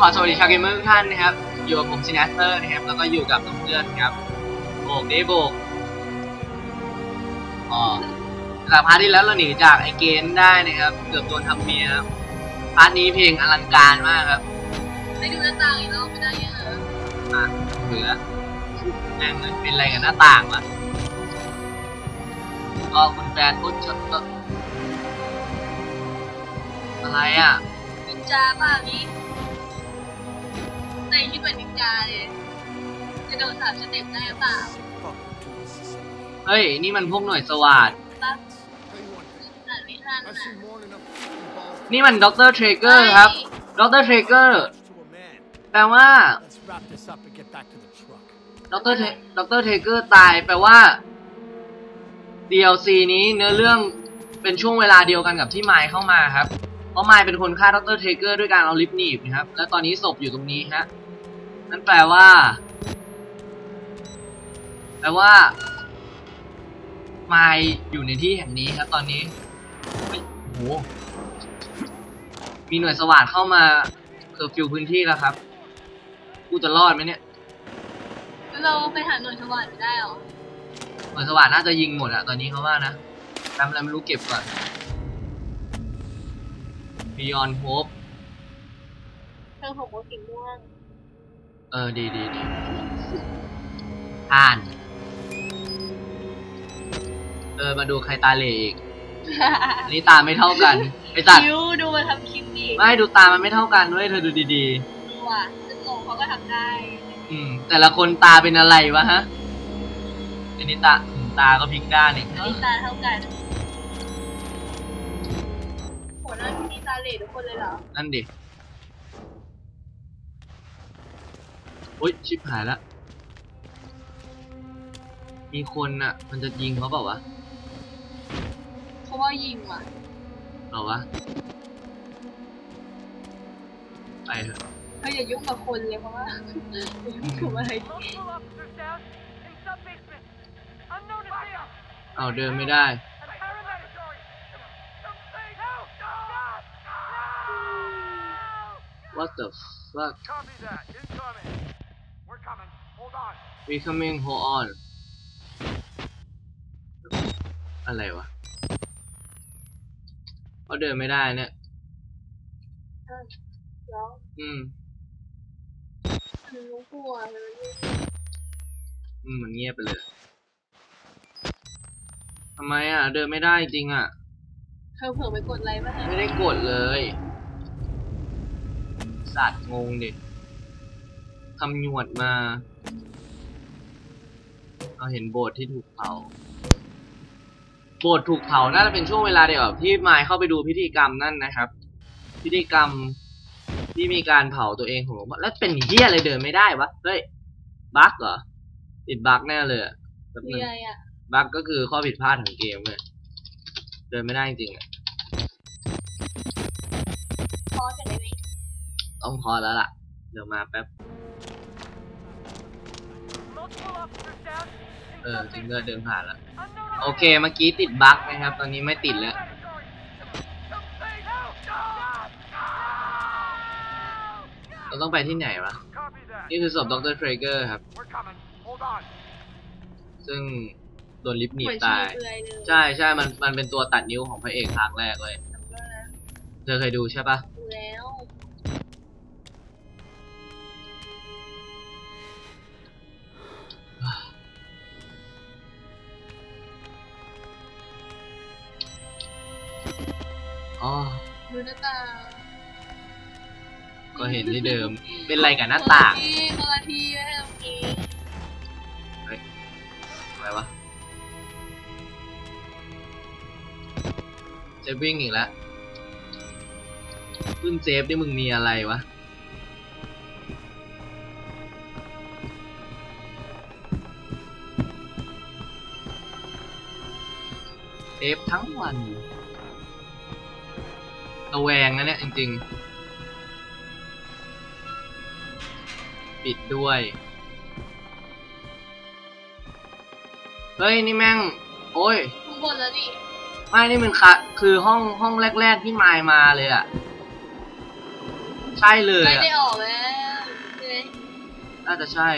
อ่าก่อนอื่นต้องขอสวัสดีชาวเกมเมอร์ทุกท่านนะครับ อยู่กับผมซินาสเตอร์นะครับ แล้วก็อยู่กับน้องเพื่อนครับโบกได้โบกอ๋อจากพาร์ทที่แล้วเราหนีจากไอเกนได้นะครับ เกือบโดนทำเมียครับพาร์ทนี้เพลงอลังการมากครับไม่ดูหน้าต่างอีกรอบไม่ได้ยังไงมาเหลือแม่งเลยเป็นอะไรกับหน้าต่างวะก็คุณแฟนพุทธชดก็อะไรอะนินจาป่ะ นี้ในที่เป็นนินจาเลยจะโดนสามสเต็ปได้หรือเปล่าเฮ้ย นี่มันพวกหน่วยสวัสดปั๊บอ่านไม่ทันอะนี่มันด็อกเตอร์เทรเกอร์ครับด็อกเตอร์เทรเกอร์แปลว่า Let's wrap this up and get back to the truck. ด็อกเตอร์ด็อกเตอร์เทเกอร์ตายแปลว่า DLC นี้เนื้อเรื่องเป็นช่วงเวลาเดียวกันกับที่ไมค์เข้ามาครับ เพราะไมค์เป็นคนฆ่าด็อกเตอร์เทเกอร์ด้วยการเอาลิฟต์หนีบนะครับ และตอนนี้ศพอยู่ตรงนี้ฮะ นั่นแปลว่า แปลว่าไมค์อยู่ในที่แห่งนี้ครับตอนนี้เฮ้ยโอ้โหมีหน่วยสวัสดเข้ามาเคอร์ฟิวพื้นที่แล้วครับ กูจะรอดไหมเนี่ยแล้วเราไปหาหน่วยสวัสดิ์ไม่ได้หรอ หน่วยสวัสดน่าจะยิงหมดอะตอนนี้เขาว่านะทำอะไรไม่รู้เก็บก่อน Beyond Hope เครื่องผมก็สีม่วงเออดีดีดีอ่าน เออมาดูใครตาเหล่อีกอันนี้ตาไม่เท่ากันไอสัตว์คิวดูมาทำคลิปดิไม่ดูตามันไม่เท่ากันด้วยเธอดูดีดูอะซึ่งงงเขาก็ทำได้ๆอืม แต่ละคนตาเป็นอะไรวะฮะอันนี้ตาอืมตาก็พลิกด้านอีกอันนี้ตาเท่ากันโหแล้วนี่ตาเหล่ทุกคนเลยเหรอ นั่นดิ อุ้ยชิบหายละมีคนอะมันจะยิงเขาเปล่าวะเขาว่ายิงว่ะเอาวะไปเถอะเขาอย่ายุ่งกับคนเลยเพราะว่าอย่ายุ่งกับอะไร Multiple officers down in sub basement. Unknown is there. เอาเดินไม่ได้ And paramedics. Something. Help! No! No! What the fuck Copy that. Incoming. We're coming. Hold on. We coming hold on อะไรวะเขาเดินไม่ได้เนี่ยแล้วอืมมันรู้กลัวเลยอืมมันเงียบไปเลยทำไมอะ เดินไม่ได้จริงอะเธอเผื่อไปกดอะไรป่ะไม่ได้กดเลย สัตว์งงดิ คำหยวดมาเราเห็นโบสถ์ที่ถูกเผา โบสถ์ถูกเผาน่าจะเป็นช่วงเวลาเดียวกับที่มายเข้าไปดูพิธีกรรมนั่นนะครับ พิธีกรรมที่มีการเผาตัวเองของหลวงพ่อแล้วเป็นเหี้ยอะไรเดินไม่ได้วะ เฮ้ย บั๊กเหรอ ติดบั๊กแน่เลยอะแป๊บมีนึงอะไรอะบั๊กก็คือข้อผิดพลาดของเกมเลยเดินไม่ได้จริงๆอะพอจะได้ไหมต้องพอแล้วล่ะ เดี๋ยวมาแป๊บ เออ sub จริง basement. ด้วยเดินผ่านแล้ว Unknown โอเคเมื่อกี้ติดบั๊กนะครับ ตอนนี้ไม่ติดแล้ว Something. Help! No! เราต้องไปที่ไหนวะ Copy that. นี่คือศพดรเทรเกอร์ครับ We're coming. Hold on. ซึ่งโดนลิฟต์หนีเหบมือนชีตายเปลือยเลยใช่ใช่มันมันเป็นตัวตัดนิ้วของพระเอกภาคแรกเลยจำได้นะเธอเคยดูใช่ปะ อ๋อ ดูหน้าต่างก็เห็นที่เดิม เป็นไรกับหน้าต่างคนละทีคนละทีไม่ใช่ตรงนี้อะไรวะ จะวิ่งอีกแล้วขึ้นเซฟนี่มึงมีอะไรวะ เซฟทั้งวัน ระแวงนะเนี่ยจริง ๆ ปิดด้วย เฮ้ย นี่แม่ง โอ้ยข้างบนแล้วนี่ ไม่นี่มันคะคือห้องห้องแรก ๆ ที่มายมาเลยอะใช่เลยไม่อะได้ออกแล้วใช่ไหมน่าจะใช่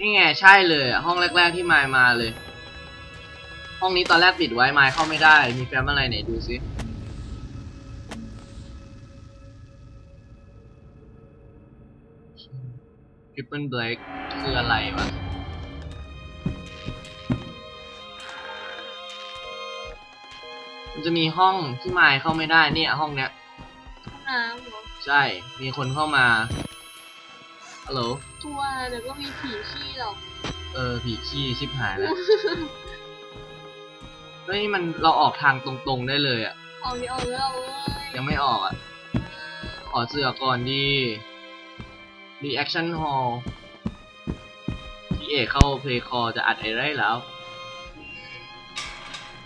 นี่ไงใช่เลยอะห้องแรก ๆที่มายมาเลย ห้องนี้ตอนแรกปิดไว้มายเข้าไม่ได้ มีแฟ้มอะไรไหนดูซิทริปเปิลเบลกคืออะไรวะมันจะมีห้องที่มายเข้าไม่ได้เนี่ยห้องเนี้ยห้องน้ำเหรอใช่ มีคนเข้ามา ฮัลโหลทัวร์เดี๋ยวก็มีผีขี้หรอก เออผีขี้ชิบหายแล้วเฮ้ยมันเราออกทางตรงๆได้เลยอะออกดิออกเลยออกเลยยังไม่ออกอะขอเสือก่อนดี Reaction Hall พี่เอกเข้า Play Call จะอัดอะไรแล้ว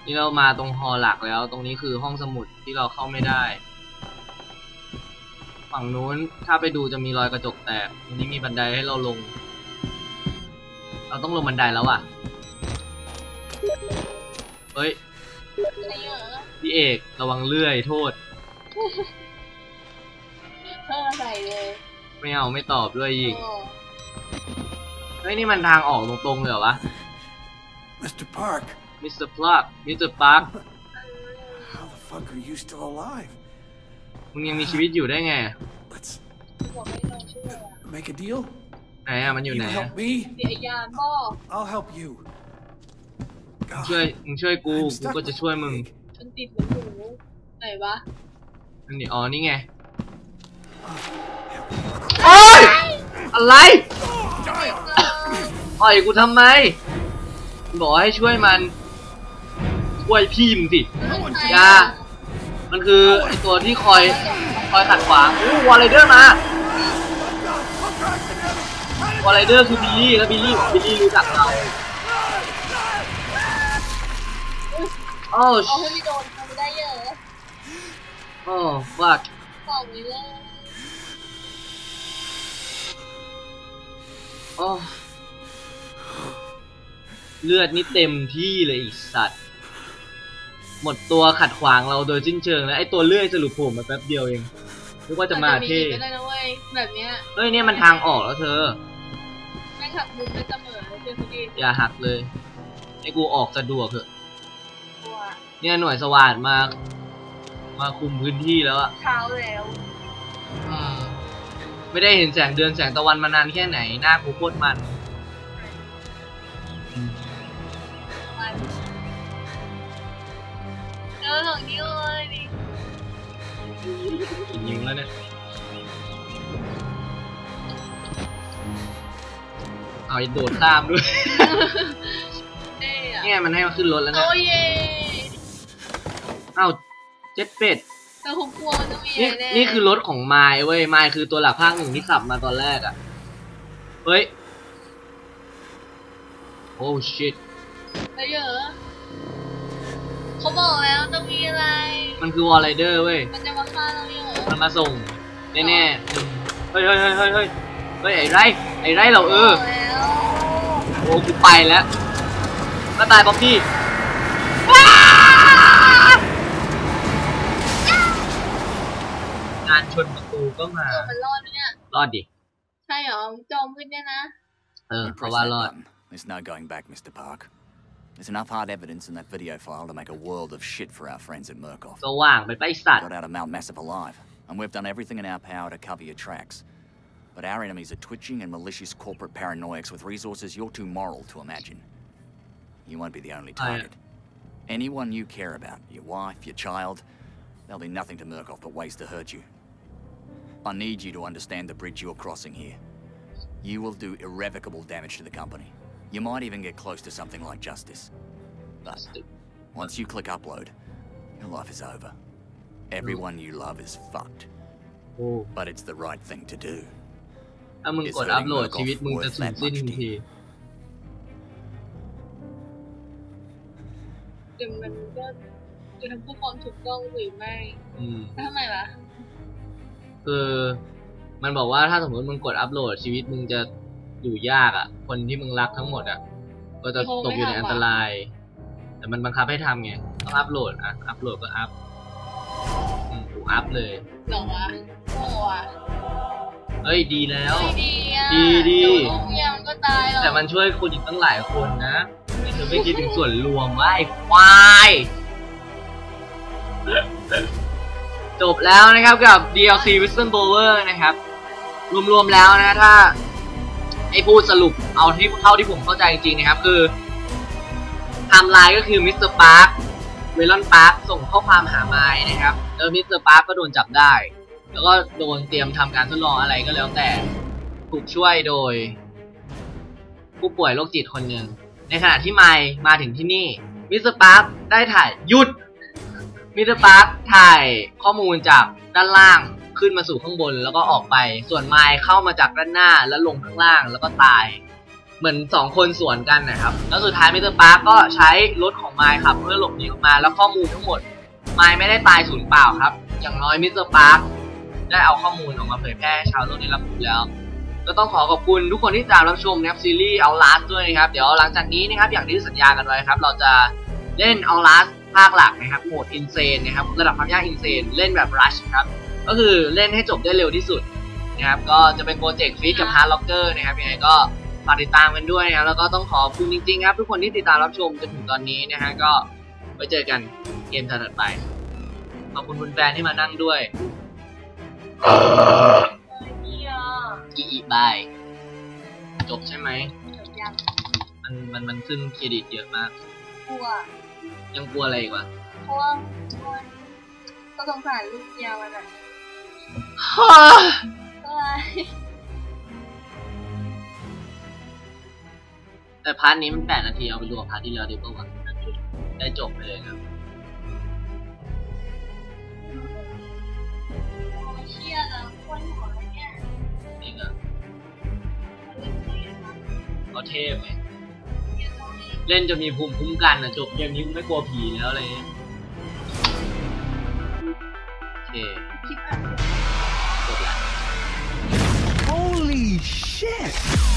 นี่เรามาตรงฮอลล์หลักแล้ว ตรงนี้คือห้องสมุดที่เราเข้าไม่ได้ ฝั่งนู้นถ้าไปดูจะมีรอยกระจกแตกตรงนี้มีบันไดให้เราลง เราต้องลงบันไดแล้วอะ เฮ้ย อะไรเหรอพี่เอกระวังเลื่อยโทษ เพิ่มใส่เลยไม่เอาไม่ตอบด้วยยิงโอ้เฮ้ยนี่มันทางออกตรงๆเลยเหรอวะ Mr. Park, มิสเตอร์พลักมิสเตอร์ปาร์ค how the fuck are you still alive? มึงยังมีชีวิตอยู่ได้ไง Let's บอกไม่ต้องช่วยอะ make a deal. ไหนอะมันอยู่ไหน You อะ help me, เดี๋ยวไอ้ยานบอก I'll help you. ช่วย God, มึงช่วยกู I'm กู stuck ก็จะ with ช่วยมึง Pig. จนติดเหมือนหนูไหนวะนั่นนี่อ๋อนี่ไง Help. โอ๊ยอะไร อ่อยกูทำไมบอกให้ช่วยมัน ช่วยพี่มึงสิ อย่า มันคือไอตัวที่คอยคอยขัดขวางอู้วอลเลเดอร์มาวอลเลเดอร์คือบิลลี่แล้วบิลลี่บิลลี่รู้จักเราโอ้เอาให้ไม่โดนทำไม่ได้เยอะโอ้ฟักบอกไปเลยโอ้เลือดนี่เต็มที่เลยไอีสัตว์ หมดตัวขัดขวางเราโดยสิ้นเชิงแล้วไอตัวเลื่อยสรุปโผล่มาแป๊บเดียวเองนึกว่าจะมาเท่อจจะก็ได้นะเว้ยแบบเนี้ยเฮ้ยเนี่ยมันทางออกแล้วเธอแม่งขับมุมได้เสมอเจอพอดีอย่าหักเลยให้กูออกสะดวกเถอะตัวเนี่ยหน่วยสวัสดมามาคุมพื้นที่แล้วอะเช้าแล้วอืมไม่ได้เห็นแสงเดือนแสงตะวันมานานแค่ไหนหน้ากูโคตรมัน เออหลังนี้เลยดิกินยิงแล้วเนี่ยเอาไอ้โดดข้ามด้วย เท่อะเนี่ยมันให้มาขึ้นรถแล้วโอ้เนี่ยเย่เอ้าเจ็ดเป็ด แต่ผมกลัวมันจะมีนี่แน่นี่คือรถของไมล์เว้ยไมล์คือตัวหลักภาคหนึ่งที่ขับมาตอนแรกอะ่ะ เฮ้ย โอ้ชิตอะไรเยอะ เขาบอกแล้วต้องมีอะไร มันคือวอลไรเดอร์เว้ย มันจะมาฆ่าเราเยอะมันมาส่งแน่ๆอืมเฮ้ยเฮ้ยเฮ้ยเฮ้ยเฮ้ยเฮ้ยไอ้ไรไอ้ไรเราเออบอกแล้วโอ้กูไปแล้วก็ตายป๊อปปี้งานชนประตูก็มาเออมันรอดไหมเนี่ย รอดดิ ใช่เหรอจมขึ้นเนี่ยนะ เออ You เพราะ press ว่า that รอด button. There's no going back, Mr. Park. There's enough hard evidence in that video file to make a world of shit for our friends at Murkoff. สว่างไปไปสัตว์ Got out of Mount Massive alive, and we've done everything in our power to cover your tracks. But our enemies are twitching and malicious corporate paranoics with resources you're too moral to imagine. You won't be the only Oh, yeah. target. Anyone you care about, your wife, your child, there'll be nothing to Murkoff but ways to hurt you. I need you to understand the bridge you're crossing here. You will do irrevocable damage to the company. You might even get close to something like justice. But once you click upload, your life is over. Everyone you love is fucked. โอ้ But it's the right thing to do. ถ้ามึงกดอัพโหลดชีวิตมึงจะสูญสิ้นทันที แต่มันก็จะทำเพื่อความถูกต้องหรือไม่ อืม แล้วทำไมล่ะ คือมันบอกว่าถ้าสมมติมึงกดอัพโหลดชีวิตมึงจะ อยู่ยากอะ่ะ คนที่มึงรักทั้งหมดอะ่ะ ก็จะตกอยู่ในอันตราย แต่มันบังคับให้ทำไงต้องอัพโหลดอะอัพโหลดก็อัพอืมกูอัพเลยเหรอวะโอ้อะเฮ้ยดีแล้วไม่ดีอะดีดีเยวลูกเมียมันก็ตายหรอกแต่มันช่วยคุณอีกตั้งหลายคนนะนี่เธอไม่คิดถึงส่วนรวมว่าไอ้ควายจบแล้วนะครับกับ DLC Whistle Blower นะครับ รวมๆแล้วนะถ้า ให้พูดสรุปเอาที่เท่าที่ผมเข้าใจจริงๆนะครับ คือไทม์ไลน์ก็คือมิสเตอร์ปาร์คเวลอนปาร์คส่งข้อความหาไม้นะครับแล้วมิสเตอร์ปาร์คก็โดนจับได้ แล้วก็โดนเตรียมทำการทดลองอะไรก็แล้วแต่ถูกช่วยโดย ผู้ป่วยโรคจิตคนหนึ่งในขณะที่ไมค์มาถึงที่นี่มิสเตอร์ปาร์คได้ถ่ายหยุดมิสเตอร์ปาร์คถ่ายข้อมูลจากด้านล่าง ขึ้นมาสู่ข้างบนแล้วก็ออกไป ส่วนไมค์เข้ามาจากด้านหน้าแล้วลงข้างล่างแล้วก็ตาย เหมือนสองคนสวนกันนะครับ แล้วสุดท้ายมิสเตอร์ปาร์คก็ใช้รถของไมค์ขับเพื่อหลบหนีออกมา แล้วข้อมูลทั้งหมด ไมค์ไม่ได้ตายสูญเปล่าครับ อย่างน้อยมิสเตอร์ปาร์คได้เอาข้อมูลออกมาเผยแพร่ให้ชาวโลกได้รับรู้แล้วก็ต้องขอขอบคุณทุกคนที่ตามรับชมนะครับซีรีส์เอาลาสด้วยนะครับ เดี๋ยวหลังจากนี้นะครับอย่างที่สัญญากันไว้ครับ เราจะเล่นเอาลาสภาคหลักนะครับโหมดอินเซนนะครับระดับความยากอินเซนเล่นแบบรัชครับ ก็คือเล่นให้จบได้เร็วที่สุดนะครับก็จะเป็นโปรเจกต์ฟีดกับฮาร์ล็อกเกอร์นะครับยังไงก็ฝากติดตามกันด้วยนะครับแล้วก็ต้องขอบคุณจริงๆครับทุกคนที่ติดตามรับชมจนถึงตอนนี้นะฮะก็ไว้เจอกันเกมถัดๆไป ขอบคุณคุณแฟนที่มานั่งด้วยเนี่ยอีอีบายจบใช่ไหมจบยังมันมันมันขึ้นเครดิตเยอะมาก กลัว ยังกลัวอะไรอีกวะเพราะว่าเพราะว่าก็สงสารลูกเมียมันอะ แต่พาร์ทนี้มันแปดนาทีเอาไปรวมกับพาร์ทที่แล้วดีกว่าได้จบไปเลยครับเชี่ยนะคนหัวเนี่ยจริงอะเขาเทพไงเล่นจนมีภูมิคุ้มกันอะจบเกมนี้ไม่กลัวผีแล้วอะไรเงี้ยโอเค Shit!